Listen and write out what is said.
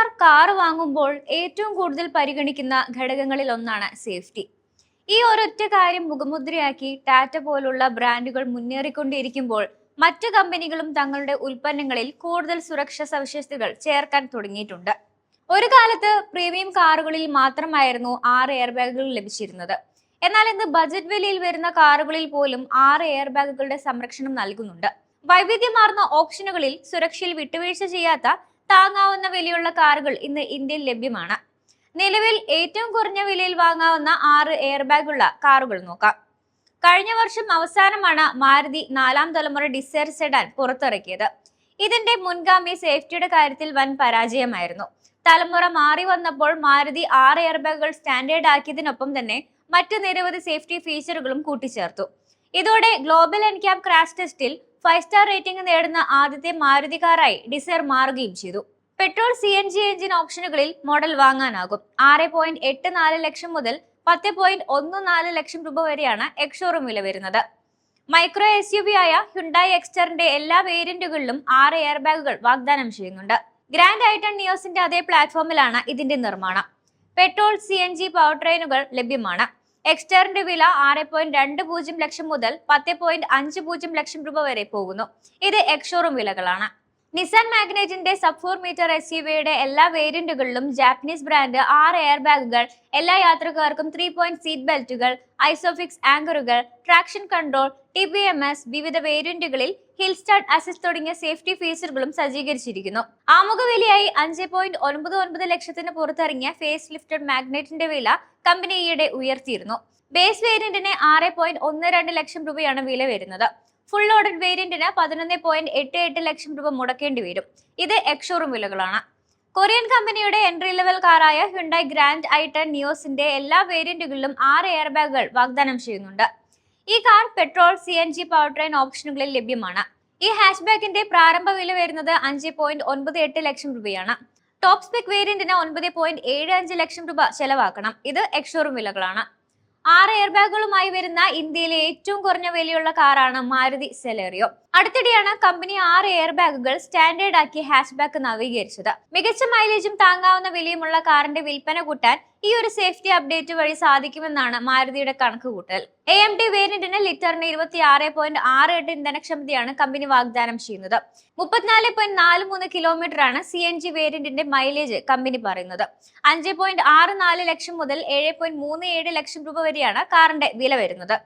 സാധാരണക്കാർ കാർ വാങ്ങുമ്പോൾ ഏറ്റവും കൂടുതൽ പരിഗണിക്കുന്ന ഘടകങ്ങളിൽ ഒന്നാണ് സേഫ്റ്റി. ഈ ഒരൊറ്റ കാര്യം മുഖമുദ്രയാക്കി ടാറ്റ പോലുള്ള ബ്രാൻഡുകൾ മുന്നേറിക്കൊണ്ടിരിക്കുമ്പോൾ മറ്റ് കമ്പനികളും തങ്ങളുടെ ഉൽപ്പന്നങ്ങളിൽ കൂടുതൽ സുരക്ഷാ സവിശേഷതകൾ ചേർക്കാൻ തുടങ്ങിയിട്ടുണ്ട്. ഒരു കാലത്ത് പ്രീമിയം കാറുകളിൽ മാത്രമായിരുന്നു ആറ് എയർ ബാഗുകൾ ലഭിച്ചിരുന്നത്. എന്നാൽ ഇന്ന് ബജറ്റ് വിലയിൽ വരുന്ന കാറുകളിൽ പോലും ആറ് എയർ ബാഗുകളുടെ സംരക്ഷണം നൽകുന്നുണ്ട്. വൈവിധ്യമാർന്ന ഓപ്ഷനുകളിൽ സുരക്ഷയിൽ വിട്ടുവീഴ്ച ചെയ്യാത്ത താങ്ങാവുന്ന വിലയുള്ള കാറുകൾ ഇന്ന് ഇന്ത്യയിൽ ലഭ്യമാണ്. നിലവിൽ ഏറ്റവും കുറഞ്ഞ വിലയിൽ വാങ്ങാവുന്ന ആറ് എയർ ബാഗ് ഉള്ള കാറുകൾ നോക്കാം. കഴിഞ്ഞ വർഷം അവസാനമാണ് മാരുതി നാലാം തലമുറ ഡിസയർ സെഡാൻ പുറത്തിറക്കിയത്. ഇതിന്റെ മുൻഗാമി സേഫ്റ്റിയുടെ കാര്യത്തിൽ വൻ പരാജയമായിരുന്നു. തലമുറ മാറി വന്നപ്പോൾ മാരുതി ആറ് എയർ ബാഗുകൾ സ്റ്റാൻഡേർഡ് ആക്കിയതിനൊപ്പം തന്നെ മറ്റ് നിരവധി സേഫ്റ്റി ഫീച്ചറുകളും കൂട്ടിച്ചേർത്തു. ഇതോടെ ഗ്ലോബൽ എൻക്യാപ് ക്രാഷ് ടെസ്റ്റിൽ ഫൈവ് സ്റ്റാർ റേറ്റിംഗ് നേടുന്ന ആദ്യത്തെ മാരുതി കാറായി ഡിസയർ മാറുകയും ചെയ്തു. Petrol C N G engine ഓപ്ഷനുകളിൽ model വാങ്ങാനാകും. ആറ് പോയിന്റ് എട്ട് നാല് ലക്ഷം മുതൽ പത്ത് പോയിന്റ് ഒന്ന് നാല് ലക്ഷം രൂപ വരെയാണ് എക്സോറും വില വരുന്നത്. മൈക്രോ എസ് യു വി ആയ ഹുണ്ടായി എക്സ്റ്ററിന്റെ എല്ലാ വേരിയന്റുകളിലും ആറ് എയർ ബാഗുകൾ വാഗ്ദാനം ചെയ്യുന്നുണ്ട്. ഗ്രാൻഡ് ഐട്ടൺ നിയോസിന്റെ അതേ പ്ലാറ്റ്ഫോമിലാണ് ഇതിന്റെ നിർമ്മാണം. Petrol C N G power ട്രെയിനുകൾ ലഭ്യമാണ്. എക്സ്റ്ററിന്റെ വില ആറ് പോയിന്റ് രണ്ട് പൂജ്യം ലക്ഷം മുതൽ പത്ത് പോയിന്റ് അഞ്ച് പൂജ്യം ലക്ഷം രൂപ വരെ പോകുന്നു. ഇത് എക്സോറും വിലകളാണ്. നിസാൻ മാഗ്നറ്റിന്റെ സബ് ഫോർ മീറ്റർ എസ് യുടെ എല്ലാ വേരിയന്റുകളിലും ജാപ്പനീസ് ബ്രാൻഡ് ആറ് എയർ ബാഗുകൾ എല്ലാ യാത്രക്കാർക്കും ത്രീ പോയിന്റ് സീറ്റ് ബെൽറ്റുകൾ Isofix ആങ്കറുകൾ traction control T B M S വിവിധ വേരിയന്റുകളിൽ ഹിൽ സ്റ്റാർട്ട് അസിസ്റ്റ് തുടങ്ങിയ സേഫ്റ്റി ഫീച്ചറുകളും സജ്ജീകരിച്ചിരിക്കുന്നു. ആമുഖ വിലയായി അഞ്ച് പോയിന്റ് ഒൻപത് ഒൻപത് ലക്ഷത്തിന് പുറത്തിറങ്ങിയ ഫേസ് ലിഫ്റ്റഡ് മാഗ്നറ്റിന്റെ വില കമ്പനി ഈയിടെ ഉയർത്തിയിരുന്നു. ബേസ് വേരിയന്റിന് ആറ് പോയിന്റ് ഒന്ന് രണ്ട് ലക്ഷം രൂപയാണ് വില വരുന്നത്. ഫുൾ ലോഡഡ് വേരിയന്റിന് പതിനൊന്ന് പോയിന്റ് എട്ട് എട്ട് ലക്ഷം രൂപ മുടക്കേണ്ടി വരും. ഇത് എക്സോറും വിലകളാണ്. കൊറിയൻ കമ്പനിയുടെ എൻട്രി ലെവൽ കാറായ ഹ്യുണ്ടായി ഗ്രാൻഡ് ഐട്ടൺ നിയോസിന്റെ എല്ലാ വേരിയന്റുകളിലും ആറ് എയർ ബാഗുകൾ വാഗ്ദാനം ചെയ്യുന്നുണ്ട്. ഈ car petrol C N G power train ഓപ്ഷനുകളിൽ ലഭ്യമാണ്. ഈ ബാഗിന്റെ പ്രാരംഭ വില വരുന്നത് അഞ്ച് പോയിന്റ് ഒൻപത് എട്ട് ലക്ഷം രൂപയാണ്. ടോപ്പ് സ്പെക് വേരിയന്റിന് ഒൻപത് പോയിന്റ് ഏഴ് അഞ്ച് ലക്ഷം രൂപ ചെലവാക്കണം. ഇത് എക്സോറും വിലകളാണ്. ആറ് എയർ ബാഗുകളുമായി വരുന്ന ഇന്ത്യയിലെ ഏറ്റവും കുറഞ്ഞ വിലയുള്ള കാറാണ് മാരുതി സെലേറിയോ. അടുത്തിടെയാണ് കമ്പനി ആറ് എയർ ബാഗുകൾ സ്റ്റാൻഡേർഡ് ആക്കി ഹാച്ച് ബാക്ക് നവീകരിച്ചത്. മികച്ച മൈലേജും താങ്ങാവുന്ന വിലയുമുള്ള കാറിന്റെ വിൽപ്പന കൂട്ടാൻ ഈ ഒരു സേഫ്റ്റി അപ്ഡേറ്റ് വഴി സാധിക്കുമെന്നാണ് മാരുതിയുടെ കണക്കുകൂട്ടൽ എ എം ടി വേരിയന്റിന് ലിറ്ററിന് ഇരുപത്തി ആറ് പോയിന്റ് ആറ് എട്ട് ഇന്ധനക്ഷമതയാണ് കമ്പനി വാഗ്ദാനം ചെയ്യുന്നത്. മുപ്പത്തിനാല് പോയിന്റ് നാല് മൂന്ന് കിലോമീറ്റർ ആണ് സി എൻ ജി വേരിയന്റിന്റെ മൈലേജ് കമ്പനി പറയുന്നത്. അഞ്ച് പോയിന്റ് ആറ് നാല് ലക്ഷം മുതൽ ഏഴ് പോയിന്റ് മൂന്ന് ഏഴ് ലക്ഷം രൂപ വരെയാണ് കാറിന്റെ വില വരുന്നത്.